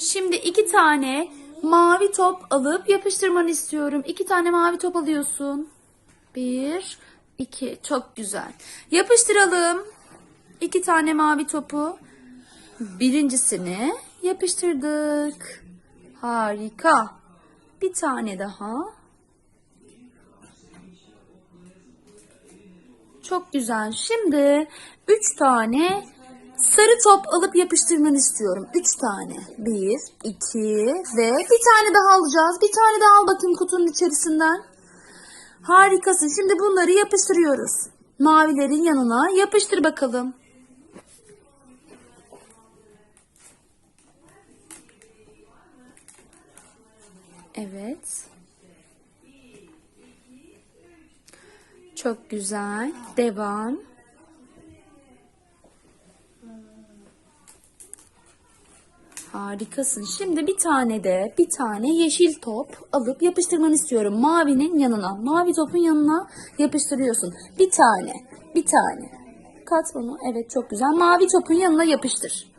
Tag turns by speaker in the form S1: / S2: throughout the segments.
S1: Şimdi iki tane mavi top alıp yapıştırmanı istiyorum. İki tane mavi top alıyorsun. Bir, iki. Çok güzel. Yapıştıralım. İki tane mavi topu. Birincisini yapıştırdık. Harika. Bir tane daha. Çok güzel. Şimdi üç tane sarı top alıp yapıştırmanı istiyorum. Üç tane. Bir, iki ve bir tane daha alacağız. Bir tane daha al bakayım kutunun içerisinden. Harikasın. Şimdi bunları yapıştırıyoruz. Mavilerin yanına yapıştır bakalım. Evet. Çok güzel. Devam. Harikasın. Şimdi bir tane de bir tane yeşil top alıp yapıştırmanı istiyorum. Mavinin yanına. Mavi topun yanına yapıştırıyorsun. Bir tane. Bir tane. Kat bunu. Evet çok güzel. Mavi topun yanına yapıştır.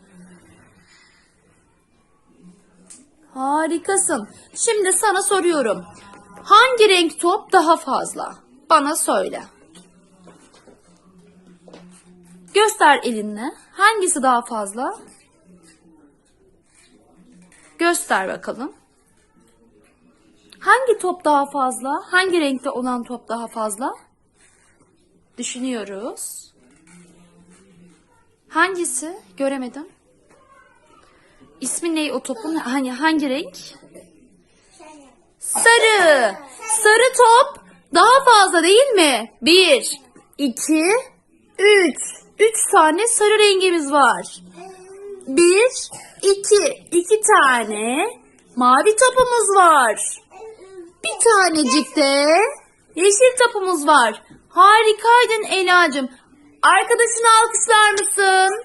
S1: Harikasın. Şimdi sana soruyorum. Hangi renk top daha fazla? Bana söyle. Göster elinle. Hangisi daha fazla? Göster bakalım. Hangi top daha fazla? Hangi renkte olan top daha fazla? Düşünüyoruz. Hangisi? Göremedim. İsmi ne o topun? Hani hangi renk? Sarı. Sarı top daha fazla değil mi? Bir, iki, üç. Üç tane sarı rengimiz var. Bir, iki, iki tane mavi topumuz var. Bir tanecik de yeşil topumuz var. Harikaydın Ela'cığım. Arkadaşını alkışlar mısın?